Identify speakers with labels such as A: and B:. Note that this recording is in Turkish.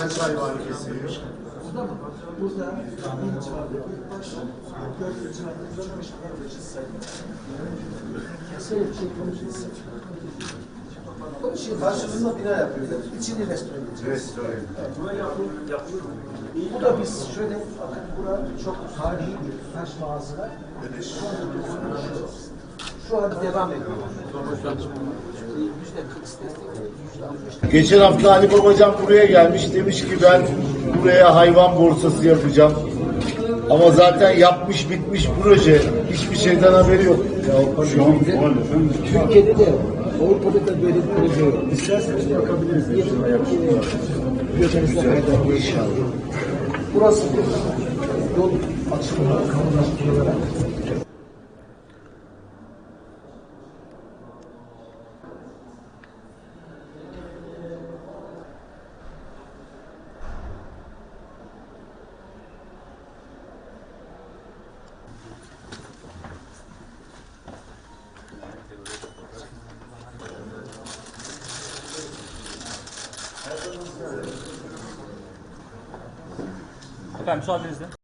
A: Kaç ay var kesiyor?
B: Burada mı? Burada bir civarda bir başlıyor. Dört yıl civarda dört beş kadar bir şey konuşulsa. Karşımızda bina yapıyoruz. İçini restore edeceğiz.
A: Restore edeceğiz. Buna yapılıyor mu?
B: Bu da biz şöyle, bakın bura çok tarihi bir taş mağazalar. Ödeşiyoruz. Şu an devam ediyor.
A: Geçen hafta Ali Babacan buraya gelmiş. Demiş ki ben buraya hayvan borsası yapacağım. Ama zaten yapmış bitmiş proje. Hiçbir şeyden haberi yok. Şu an
B: Türkiye'de de Avrupa'da da böyle bir proje yok. İsterseniz bakabiliriz. Götürüzde kadar inşallah. Burası bir yol açılımı, kamulaştırılarak
C: Efendim müsaadenizle.